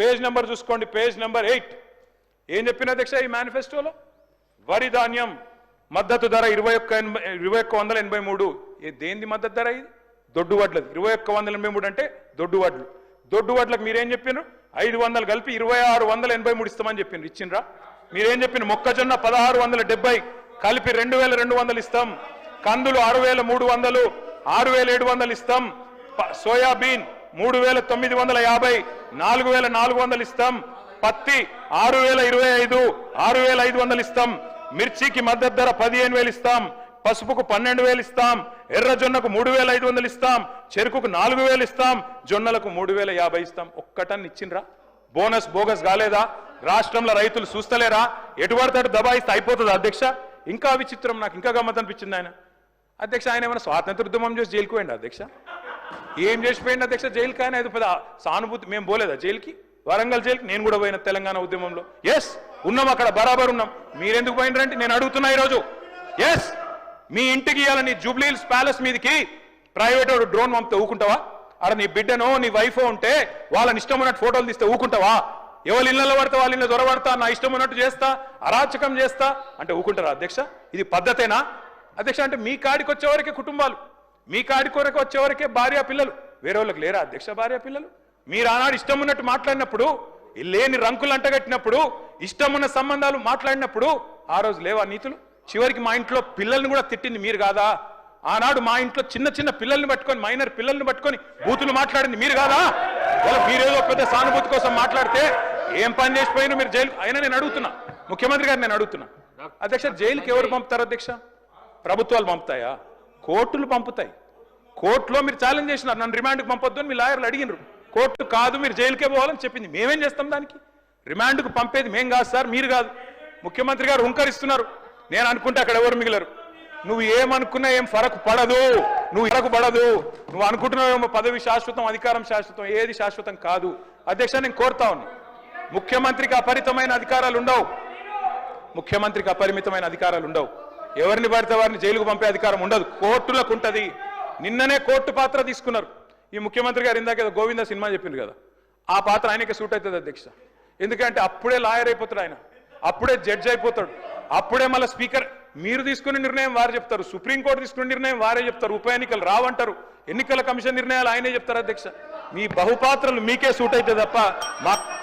Page number చూసుకోండి page number eight. ఏం చెప్పిన అధ్యక్ష ఈ మేనిఫెస్టోలో వరి ధాన్యం మద్దతు ధర ఇరవై ఒక్క ఎనభై ఇరవై ఒక్క వందల ఎనభై మూడు. దేంది మద్దతు ధర ఇది? దొడ్డు వడ్లది. ఇరవై ఒక్క వందల ఎనభై మూడు అంటే దొడ్డు వడ్లు. దొడ్డు వడ్లకు మీరేం చెప్పినారు ఐదు వందలు కలిపి ఇరవై ఆరు వందల ఎనభై మూడు ఇస్తామని చెప్పిండ్రు ఇచ్చిండ్రా? మీరేం చెప్పిన మొక్కజొన్న పదహారు వందల డెబ్బై కలిపి రెండు వేల రెండు వందలు ఇస్తాం. కందులు ఆరు వేల మూడు వందలు ఆరు వేల ఏడు వందలు ఇస్తాం. సోయాబీన్ మూడు వేల తొమ్మిది వందల యాభై నాలుగు వేల నాలుగు వందలు ఇస్తాం. పత్తి ఆరు వేల ఇరవై ఐదు ఆరు వేల ఐదు వందలు ఇస్తాం. మిర్చికి మద్దతు ధర పదిహేను వేలు ఇస్తాం. పసుపుకు పన్నెండు వేలు ఇస్తాం. ఎర్ర జొన్నకు మూడు వేల ఐదు వందలు ఇస్తాం. చెరుకుకు నాలుగు వేలు ఇస్తాం. జొన్నలకు మూడు వేల యాభై ఇస్తాం. ఒక్కటన్ని ఇచ్చిండ్రా? బోనస్ బోగస్ కాలేదా? రాష్ట్రంలో రైతులు చూస్తలేరా? ఎటువడతాడు దబాయిస్తే అయిపోతుంది అధ్యక్ష? ఇంకా విచిత్రం నాకు ఇంకా గమ్మత్ అనిపించింది ఆయన. అధ్యక్ష ఆయన ఏమైనా స్వాతంత్ర ఉద్యమం చేసి జైలుకు అధ్యక్ష? ఏం చేసిపోయింది అధ్యక్ష? జైలు కానీ అది పెద్ద సానుభూతి మేము పోలేదా జైలుకి? వరంగల్ జైలుకి? నేను కూడా పోయిన తెలంగాణ ఉద్యమంలో. ఎస్ ఉన్నాం అక్కడ బరాబర్ ఉన్నాం. మీరెందుకు పోయినరంటే నేను అడుగుతున్నా ఈరోజు. ఎస్ మీ ఇంటికి ఇవ్వాలని జూబ్లీల్స్ ప్యాలెస్ మీదకి ప్రైవేట్ డ్రోన్ పంపితే ఊకుంటావా? అక్కడ నీ బిడ్డనో నీ వైఫో ఉంటే వాళ్ళని ఇష్టం ఉన్నట్టు ఫోటోలు తీస్తే ఊకుంటావా? ఎవరి ఇళ్ళలో పడితే వాళ్ళ ఇళ్ళ దొరబడతా నా ఇష్టం ఉన్నట్టు చేస్తా అరాచకం చేస్తా అంటే ఊకుంటారా అధ్యక్ష? ఇది పద్ధతేనా? అధ్యక్ష అంటే మీ కాడికి వచ్చే వరకే కుటుంబాలు. మీ కాడి కొరకు వచ్చేవరకే భార్య పిల్లలు. వేరే వాళ్ళకి లేరా అధ్యక్ష భార్య పిల్లలు? మీరు ఆనాడు ఇష్టం ఉన్నట్టు మాట్లాడినప్పుడు లేని రంకులు అంటగట్టినప్పుడు ఇష్టం ఉన్న సంబంధాలు మాట్లాడినప్పుడు ఆ రోజు లేవా నీతులు? చివరికి మా ఇంట్లో పిల్లల్ని కూడా తిట్టింది మీరు కాదా? ఆనాడు మా ఇంట్లో చిన్న చిన్న పిల్లల్ని పట్టుకొని మైనర్ పిల్లల్ని పట్టుకొని బూతులు మాట్లాడింది మీరు కాదా? ఇలా మీరేదో పెద్ద సానుభూతి కోసం మాట్లాడితే ఏం పని చేసిపోయినా మీరు జైలు అయినా నేను అడుగుతున్నా. ముఖ్యమంత్రి గారు నేను అడుగుతున్నా. అధ్యక్ష జైలుకి ఎవరు పంపుతారు అధ్యక్ష? ప్రభుత్వాలు పంపుతాయా? కోర్టులు పంపుతాయి. కోర్టులో మీరు ఛాలెంజ్ చేసినారు నన్ను రిమాండ్కి పంపొద్దు అని మీ లాయర్లు అడిగినారు. కోర్టు కాదు మీరు జైలుకే పోవాలని చెప్పింది. మేమేం చేస్తాం దానికి? రిమాండ్కు పంపేది మేం కాదు సార్ మీరు కాదు. ముఖ్యమంత్రి గారు హుంకరిస్తున్నారు. నేను అనుకుంటే అక్కడ ఎవరు మిగిలరు? నువ్వు ఏమనుకున్నా ఏం ఫరక్ పడదు. నువ్వు ఇరకు పడదు. నువ్వు అనుకుంటున్నావేమో పదవి శాశ్వతం అధికారం శాశ్వతం ఏది శాశ్వతం కాదు. అధ్యక్ష నేను కోరుతా ఉన్నా. ముఖ్యమంత్రికి అపరితమైన అధికారాలు ఉండవు. ముఖ్యమంత్రికి అపరిమితమైన అధికారాలు ఉండవు. ఎవరిని పడితే వారిని జైలుకు పంపే అధికారం ఉండదు. కోర్టులకు ఉంటది. నిన్ననే కోర్టు పాత్ర తీసుకున్నారు. ఈ ముఖ్యమంత్రి గారు ఇందాక గోవింద సినిమా చెప్పింది కదా. ఆ పాత్ర ఆయనకే సూట్ అవుతుంది అధ్యక్ష. ఎందుకంటే అప్పుడే లాయర్ అయిపోతాడు ఆయన. అప్పుడే జడ్జ్ అయిపోతాడు. అప్పుడే మళ్ళీ స్పీకర్. మీరు తీసుకునే నిర్ణయం వారు చెప్తారు. సుప్రీంకోర్టు తీసుకునే నిర్ణయం వారే చెప్తారు. ఉప ఎన్నికలు రావంటారు. ఎన్నికల కమిషన్ నిర్ణయాలు ఆయనే చెప్తారు అధ్యక్ష. మీ బహుపాత్రలు మీకే సూట్ అయితే తప్ప మా